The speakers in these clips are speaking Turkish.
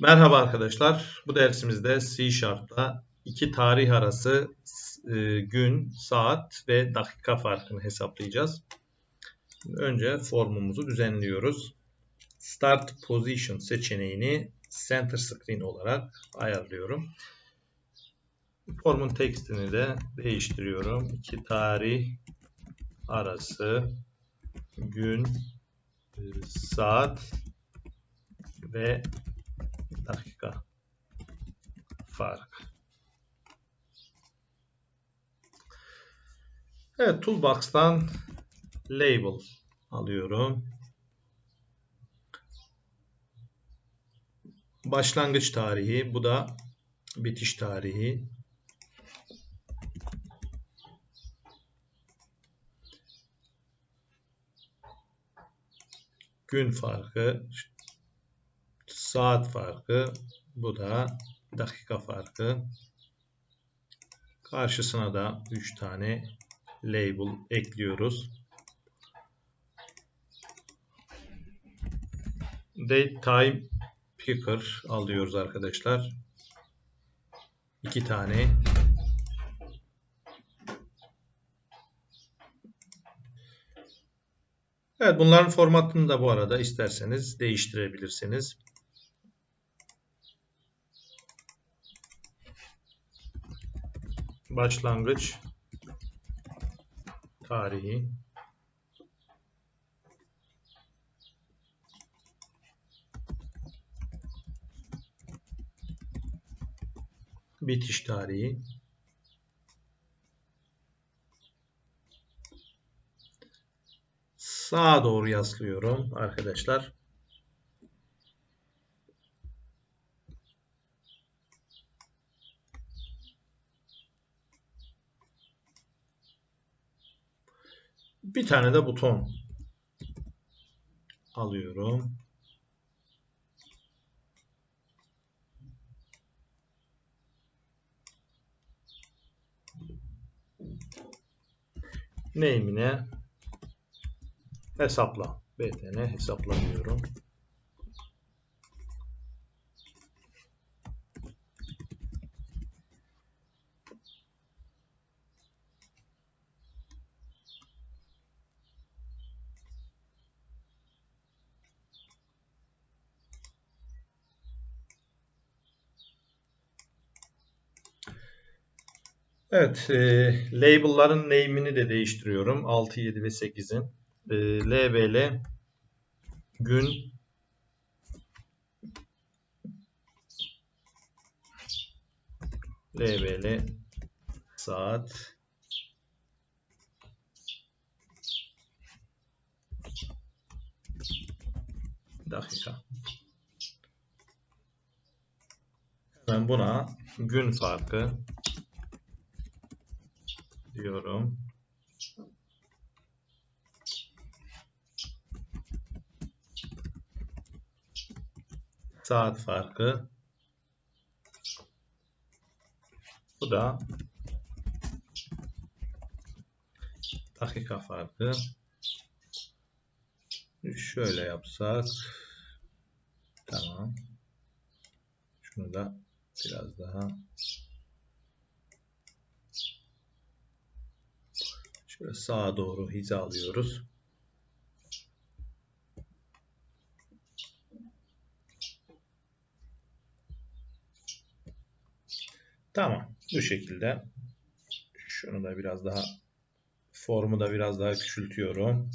Merhaba arkadaşlar. Bu dersimizde C Sharp'ta iki tarih arası e, gün, saat ve dakika farkını hesaplayacağız. Önce formumuzu düzenliyoruz. Start Position seçeneğini Center Screen olarak ayarlıyorum. Formun tekstini de değiştiriyorum. İki tarih arası gün, e, saat ve dakika fark. Evet Toolbox'tan label alıyorum. Başlangıç tarihi, bu da bitiş tarihi. Gün farkı, saat farkı, bu da dakika farkı. Karşısına da 3 tane label ekliyoruz. Date time picker alıyoruz arkadaşlar. 2 tane. Evet bunların formatını da bu arada isterseniz değiştirebilirsiniz. Başlangıç tarihi bitiş tarihi sağa doğru yaslıyorum arkadaşlar. Bir tane de buton alıyorum. Name'ine hesapla. btn hesapla diyorum. Evet, e, label'ların name'ini de değiştiriyorum. 6, 7 ve 8'in. E, LBL gün LBL saat dakika. Ben buna gün farkı diyorum. Saat farkı. Bu da dakika farkı. Şöyle yapsak. Tamam. Şunu da biraz daha Şöyle sağa doğru hizalıyoruz. Tamam. Bu şekilde. Şunu da biraz daha formu da biraz daha küçültüyorum.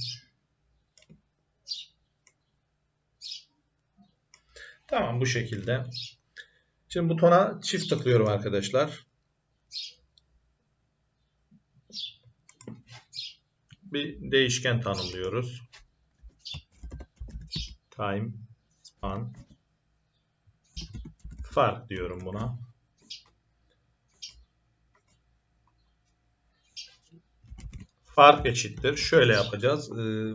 Tamam bu şekilde. Şimdi butona çift tıklıyorum arkadaşlar. Bir değişken tanımlıyoruz. Time, span, fark diyorum buna. Fark eşittir. Şöyle yapacağız. Ee,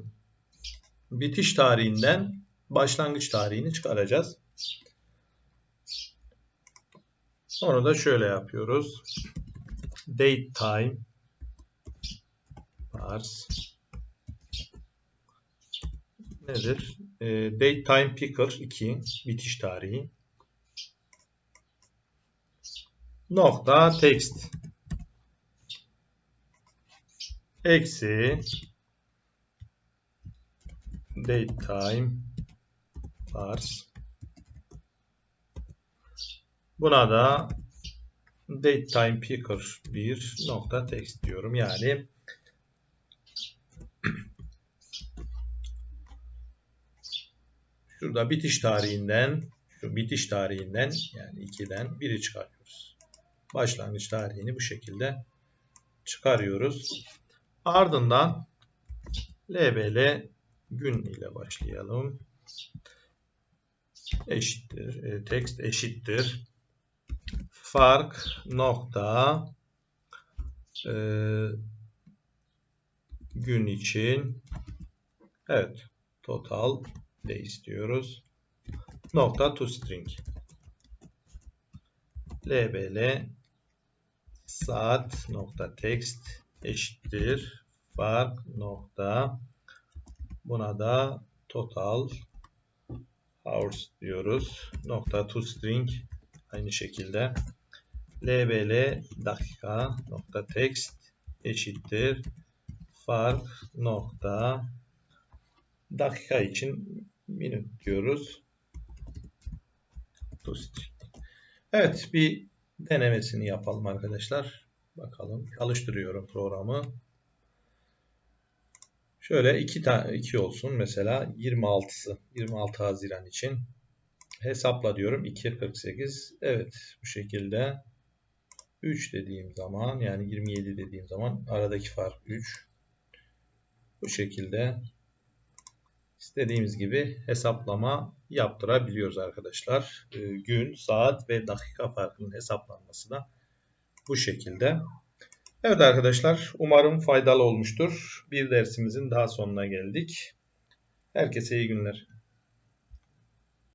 bitiş tarihinden başlangıç tarihini çıkaracağız. Sonra da şöyle yapıyoruz. Date time Ars nedir? E, date time picker 2 bitiş tarihi. nokta text eksi datetime parse buna da datetime picker bir nokta text diyorum. Yani şurada bitiş tarihinden şu bitiş tarihinden yani 2'den 1'i çıkarıyoruz. Başlangıç tarihini bu şekilde çıkarıyoruz. Ardından LBL gün ile başlayalım. Eşittir. E, text eşittir. Fark nokta e, gün için evet total de istiyoruz. Nokta toString lbl saat nokta text eşittir fark nokta buna da total hours diyoruz. Nokta toString aynı şekilde lbl dakika nokta text eşittir fark nokta dakika için minut diyoruz. toString. Evet bir denemesini yapalım arkadaşlar. Bakalım çalıştırıyorum programı. Şöyle 2 tane 2 olsun mesela 26'sı 26 Haziran için hesapla diyorum 2.48 evet bu şekilde 3 dediğim zaman yani 27 dediğim zaman aradaki fark 3 bu şekilde istediğimiz gibi hesaplama yaptırabiliyoruz arkadaşlar. Ee, gün, saat ve dakika farkının hesaplanması da bu şekilde. Evet arkadaşlar umarım faydalı olmuştur. Bir dersimizin daha sonuna geldik. Herkese iyi günler.